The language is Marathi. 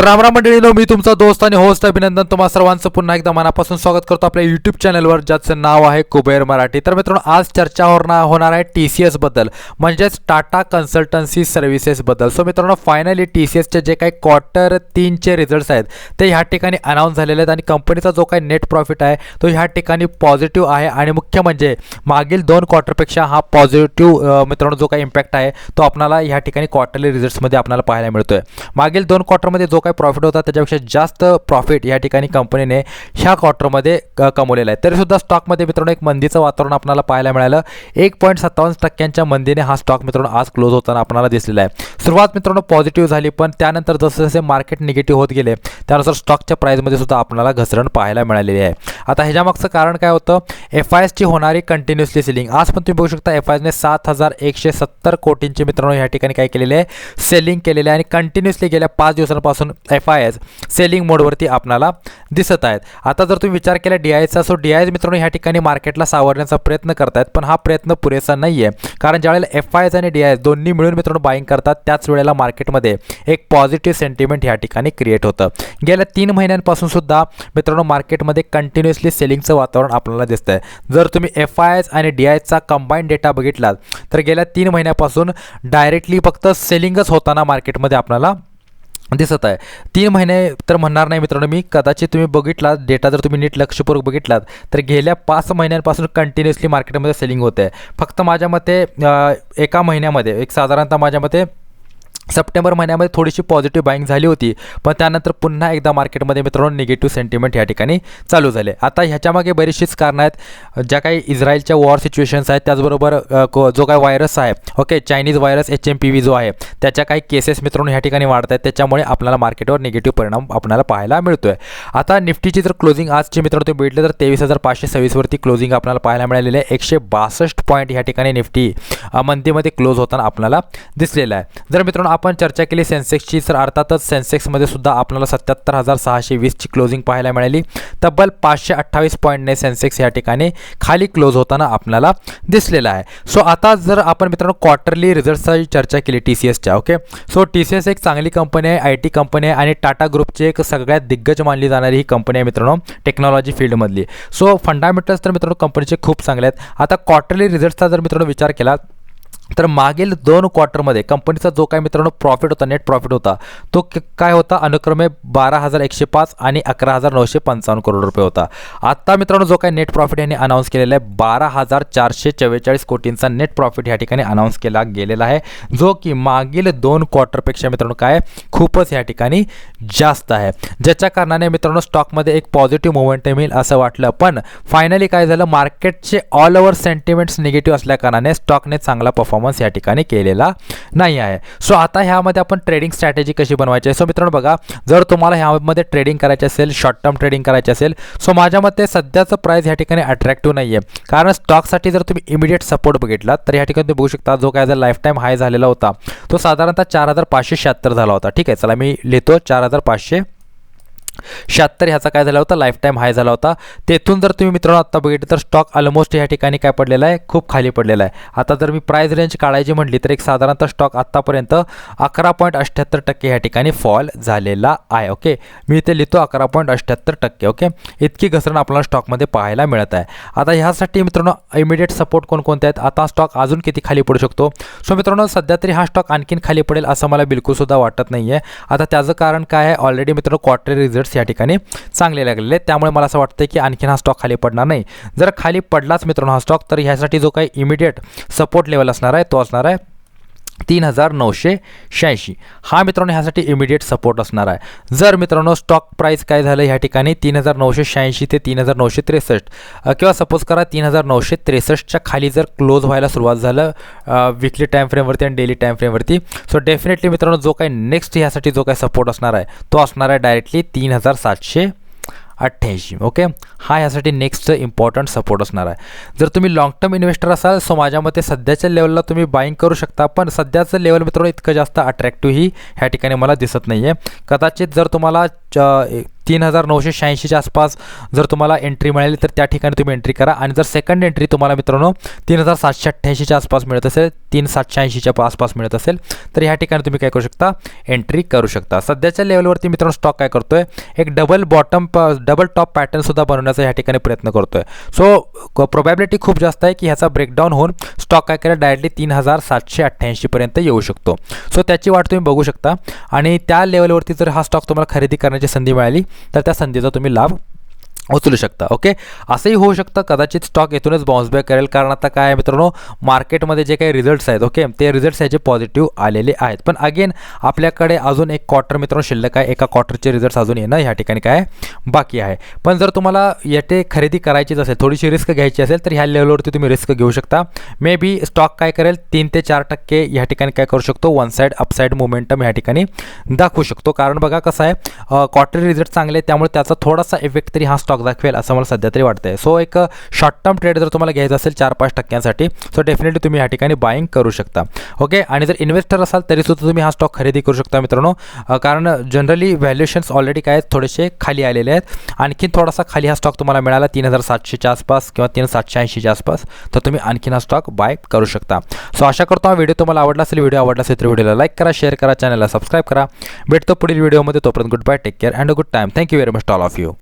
तर रामराम मंडळीनो मी तुमचा दोस्त आणि होस्ट अभिनंदन तुम्हा सर्वांचं पुन्हा एकदा मनापासून स्वागत करतो आपल्या यूट्यूब चॅनलवर ज्याचं नाव आहे कुबेर मराठी. तर मित्रांनो आज चर्चा होणार होणार आहे टी सी एसबद्दल म्हणजेच टाटा कन्सल्टन्सी सर्व्हिसेसबद्दल सो मित्रांनो फायनली टी सी एसचे जे काही क्वार्टर तीनचे रिझल्ट्स आहेत ते ह्या ठिकाणी अनाऊन्स झालेले आहेत आणि कंपनीचा जो काही नेट प्रॉफिट आहे तो ह्या ठिकाणी पॉझिटिव्ह आहे. आणि मुख्य म्हणजे मागील दोन क्वार्टरपेक्षा हा पॉझिटिव्ह मित्रांनो जो काही इम्पॅक्ट आहे तो आपल्याला ह्या ठिकाणी क्वार्टरली रिझल्ट्समध्ये आपल्याला पाहायला मिळतोय. मागील दोन क्वार्टरमध्ये जो काही प्रॉफिट होता त्याच्यापेक्षा जास्त प्रॉफिट या ठिकाणी कंपनीने ह्या क्वार्टरमध्ये क- कमवलेला आहे. तरीसुद्धा स्टॉकमध्ये मित्रांनो एक मंदीचं वातावरण आपल्याला पाहायला मिळालं. एक पॉईंट सत्तावन्न टक्क्यांच्या मंदीने हा स्टॉक मित्रांनो आज क्लोज होताना आपल्याला दिसलेला आहे. सुरुवात मित्रांनो पॉझिटिव्ह झाली पण त्यानंतर जसे जसे मार्केट निगेटिव्ह होत गेले त्यानुसार स्टॉकच्या प्राईजमध्ये सुद्धा आपल्याला घसरण पाहायला मिळालेली आहे. आता ह्याच्यामागचं कारण काय होतं? एफ आय एसची होणारी कंटिन्युअसली सेलिंग आज पण तुम्ही बघू शकता एफ आय एसने सात हजार एकशे सत्तर कोटींचे मित्रांनो या ठिकाणी काय केलेले आहे? सेलिंग केलेले आहे आणि कंटिन्युअसली गेल्या पाच दिवसांपासून एफ आय एस सेलिंग मोडवरती आपल्याला दिसत आहेत. आता जर तुम्ही विचार केला डी आयचा सो डी आय मित्रांनो ह्या ठिकाणी मार्केटला सावरण्याचा प्रयत्न करतायत पण हा प्रयत्न पुरेसा नाही आहे कारण ज्यावेळेला एफ आय एस आणि डी आय एस दोन्ही मिळून मित्रांनो बाईंग करतात त्याच वेळेला मार्केटमध्ये एक पॉझिटिव्ह सेंटिमेंट ह्या ठिकाणी क्रिएट होतं. गेल्या तीन महिन्यांपासून सुद्धा मित्रांनो मार्केटमध्ये कंटिन्युअसली सेलिंगचं वातावरण आपल्याला दिसतं आहे जर तुम्ही एफ आय एस आणि डी आयचा कंबाईंड डेटा बघितलात तर गेल्या तीन महिन्यापासून डायरेक्टली फक्त सेलिंगच होताना मार्केटमध्ये आपल्याला दिसत आहे. तीन महिने तर म्हणणार नाही मित्रांनो मी कदाचित तुम्ही बघितला डेटा जर तुम्ही नीट लक्षपूर्वक बघितलात तर गेल्या पाच महिन्यांपासून कंटिन्युअसली मार्केटमध्ये सेलिंग होते आहे फक्त माझ्या मते एका महिन्यामध्ये एक साधारणतः माझ्या मते सप्टेंबर महिन्यामध्ये थोडीशी पॉझिटिव्ह बाईंग झाली होती पण त्यानंतर पुन्हा एकदा मार्केटमध्ये मित्रांनो निगेटिव्ह सेंटिमेंट या ठिकाणी चालू झाले. आता ह्याच्यामागे बरीचशीच कारणं आहेत. ज्या काही इस्रायलच्या वॉर सिच्युएशन्स आहेत त्याचबरोबर को- जो काही व्हायरस आहे okay Chinese virus H M P V जो आहे त्याच्या काही केसेस मित्रांनो ह्या ठिकाणी वाढत आहेत. त्याच्यामुळे आपल्याला मार्केटवर निगेटिव्ह परिणाम आपल्याला पाहायला मिळतो आहे आता निफ्टीची जर क्लोजिंग आजची मित्रांनो तुम्ही भेटले तर तेवीस हजार पाचशे सव्वीसवरती क्लोजिंग आपल्याला पाहायला मिळालेली आहे. एकशे बासष्ट पॉईंट ह्या ठिकाणी निफ्टी मंदीमध्ये क्लोज होताना आपल्याला दिसलेला आहे. जर मित्रांनो आपण चर्चा केली सेन्सेक्सची तर अर्थातच सेन्सेक्समध्ये सुद्धा आपल्याला सत्याहत्तर हजार सहाशे वीसची क्लोजिंग पाहायला मिळाली. तब्बल पाचशे अठ्ठावीस पॉईंटने सेन्सेक्स या ठिकाणी खाली क्लोज होताना आपल्याला दिसलेला आहे. सो आता जर आपण मित्रांनो क्वार्टरली रिझल्टची चर्चा केली टी सी एसच्या okay so T C S एक चांगली कंपनी आहे आय टी कंपनी आहे आणि टाटा ग्रुपची एक सगळ्यात दिग्गज मानली जाणारी ही कंपनी आहे मित्रांनो टेक्नॉलॉजी फील्डमधली सो फंडामेंटल्स तर मित्रांनो कंपनीचे खूप चांगले आहेत. आता क्वार्टरली रिझल्ट्सचा जर मित्रांनो विचार केला तर मागील दोन क्वार्टरमध्ये कंपनीचा जो काय मित्रांनो प्रॉफिट होता नेट प्रॉफिट होता तो क- काय होता? अनुक्रमे बारा हजार एकशे पाच आणि अकरा हजार नऊशे पंचावन्न करोड रुपये होता. आत्ता मित्रांनो जो काय नेट प्रॉफिट यांनी अनाऊन्स केलेला आहे बारा हजार चारशे चव्वेचाळीस कोटींचा नेट प्रॉफिट या ठिकाणी अनाऊन्स केला गेलेला आहे जो की मागील दोन क्वार्टरपेक्षा मित्रांनो काय खूपच या ठिकाणी जास्त आहे. ज्याच्या कारणाने मित्रांनो स्टॉकमध्ये एक पॉझिटिव्ह मुवमेंटम येईल असं वाटलं. पण फायनली काय झालं? मार्केटचे ऑल ओव्हर सेंटिमेंट्स निगेटिव्ह असल्या कारणाने स्टॉकने चांगला परफॉर्म परफॉर्मन्स या ठिकाणी केलेला नाही आहे. सो आता ह्यामध्ये आपण ट्रेडिंग स्ट्रॅटेजी कशी बनवायची? आहे सो मित्रांनो बघा जर तुम्हाला ह्यामध्ये ट्रेडिंग करायची असेल शॉर्ट टर्म ट्रेडिंग करायची असेल सो माझ्या मते सध्याचं प्राईस ह्या ठिकाणी अट्रॅक्टिव्ह नाही आहे कारण स्टॉकसाठी जर तुम्ही इमिडिएट सपोर्ट बघितला तर ह्या ठिकाणी तुम्ही बघू शकता जो काय जर लाईफ टाईम हाय झालेला होता तो साधारणतः चार हजार पाचशे शहात्तर झाला होता. ठीक आहे चला मी लिहितो चार हजार पाचशे शहात्तर ह्याचा काय झाला होता? लाईफ टाईम हाय झाला होता. तेथून जर तुम्ही मित्रांनो आत्ता बघितलं तर स्टॉक ऑलमोस्ट या ठिकाणी काय पडलेला आहे? खूप खाली पडलेला आहे. आता जर मी प्राईस रेंज काढायची म्हटली तर एक साधारणतः स्टॉक आत्तापर्यंत अकरा पॉईंट अठ्ठ्याहत्तर टक्के ह्या ठिकाणी फॉल झालेला आहे ओके मी इथे लिहितो अकरा पॉईंट अठ्ठ्याहत्तर टक्के ओके इतकी घसरण आपल्याला स्टॉकमध्ये पाहायला मिळत आहे. आता ह्यासाठी मित्रांनो इमिडिएट सपोर्ट कोणकोणते आहेत? आता स्टॉक अजून किती खाली पडू शकतो? सो मित्रांनो सध्या तरी हा स्टॉक आणखीन खाली पडेल असं मला बिलकुलसुद्धा वाटत नाही आहे आता त्याचं कारण काय आहे? ऑलरेडी मित्रांनो क्वार्टर रिझल्ट्स या ठिकाणी ठिकाणी चांगले लागलेले आहेत. त्यामुळे मला असं वाटतं की आणखीन हा स्टॉक खाली पडणार नाही. जर खाली पडलाच मित्रांनो हा स्टॉक तर ह्यासाठी जो काही इमिडिएट सपोर्ट लेवल असणार आहे तो असणार आहे तीन हजार नऊशे शहाऐंशी. हा मित्रांनो ह्यासाठी इमिडिएट सपोर्ट असणार आहे. जर मित्रांनो स्टॉक प्राईस काय झालं ह्या ठिकाणी तीन हजार नऊशे शहाऐंशी ते तीन हजार नऊशे त्रेसष्ट. किंवा सपोज करा तीन हजार नऊशे त्रेसष्टच्या खाली जर क्लोज व्हायला सुरुवात झालं विकली टाईम फ्रेमवरती आणि डेली टाईम फ्रेमवरती सो डेफिनेटली मित्रांनो जो काही नेक्स्ट ह्यासाठी जो काही सपोर्ट असणार आहे तो असणार आहे डायरेक्टली तीन हजार सातशे अठ्ठ्याऐंशी ओके हा यासाठी नेक्स्ट इम्पॉर्टंट सपोर्ट असणार आहे. जर तुम्ही लॉंग टर्म इन्व्हेस्टर असाल सो माझ्या मते सध्याच्या लेवलला तुम्ही बाईंग करू शकता पण सध्याचं लेवल मित्रांनो इतकं जास्त अट्रॅक्टिव्ह ही ह्या ठिकाणी मला दिसत नाही आहे कदाचित जर तुम्हाला च- तीन हजार नऊशे शहाऐंशीच्या आसपास जर तुम्हाला एंट्री मिळाली तर त्या ठिकाणी तुम्ही एंट्री करा. आणि जर सेकंड एंट्री तुम्हाला मित्रांनो तीन हजार सातशे अठ्ठ्याऐंशीच्या आसपास मिळत असेल तीन सातशे ऐंशीच्या आसपास मिळत असेल तर ह्या ठिकाणी तुम्ही काय करू शकता? एंट्री करू शकता. सध्याच्या लेवलवरती मित्रांनो स्टॉक काय करतो आहे एक डबल बॉटम डबल टॉप पॅटर्नसुद्धा बनवण्याचा ह्या ठिकाणी प्रयत्न करतो आहे सो प्रोबॅबिलिटी खूप जास्त आहे की ह्याचा ब्रेकडाऊन होऊन स्टॉक काय करेल? डायरेक्टली तीन हजार सातशे अठ्ठ्याऐंशीपर्यंत येऊ शकतो. सो त्याची वाट तुम्ही बघू शकता. आणि त्या लेवलवरती जर हा स्टॉक तुम्हाला खरेदी करण्याची संधी मिळाली तर त्या संधीचा तुम्ही लाभ उचलू शकता ओके असंही होऊ शकतं. कदाचित स्टॉक येथूनच बाउन्स बॅक करेल. कारण आता काय मित्रांनो मार्केटमध्ये जे काही रिझल्ट्स आहेत ओके ते रिझल्ट्स याचे पॉझिटिव्ह आलेले आहेत. पण अगेन आपल्याकडे अजून एक क्वार्टर मित्रांनो शिल्लक आहे. एका क्वार्टरचे रिझल्ट्स अजून येणं ह्या ठिकाणी काय बाकी आहे. पण जर तुम्हाला येथे खरेदी करायचीच असेल थोडीशी रिस्क घ्यायची असेल तर ह्या लेवलवरती तुम्ही रिस्क घेऊ शकता. मे बी स्टॉक काय करेल तीन ते चार टक्के ह्या ठिकाणी काय करू शकतो. वन साईड अपसाईड मोमेंटम ह्या ठिकाणी दाखवू शकतो. कारण बघा कसं आहे क्वार्टर रिझल्ट चांगले त्यामुळे त्याचा थोडासा इफेक्ट तरी हा स्टॉक दाखवेल असं मला सध्या तरी वाटतंय. सो एक शॉर्ट टर्म ट्रेड जर तुम्हाला घ्यायचं असेल चार पाच टक्क्यांसाठी सो डेफिनेटली तुम्ही या ठिकाणी बाईंग करू शकता. ओके आणि जर इन्व्हेस्टर असाल तरीसुद्धा तुम्ही हा स्टॉक खरेदी करू शकता मित्रांनो. कारण जनरली व्हॅल्युएशन्स ऑलरेडी काय आहेत? थोडेसे खाली आलेले आहेत. आणखीन थोडासा खाली हा स्टॉक तुम्हाला मिळाला तीन हजार सातशेच्या आसपास किंवा तीन सातशे ऐंशीच्या आसपास तर तुम्ही आणखीन हा स्टॉक बाय करू शकता. सो आशा करतो हा व्हिडिओ तुम्हाला आवडला असेल. व्हिडिओ आवडला असेल तर व्हिडिओला लाईक करा शेअर करा चॅनलला सबस्क्राईब करा. भेटतो पुढील व्हिडिओमध्ये तोपर्यंत good bye take care and a good time thank you very much all of you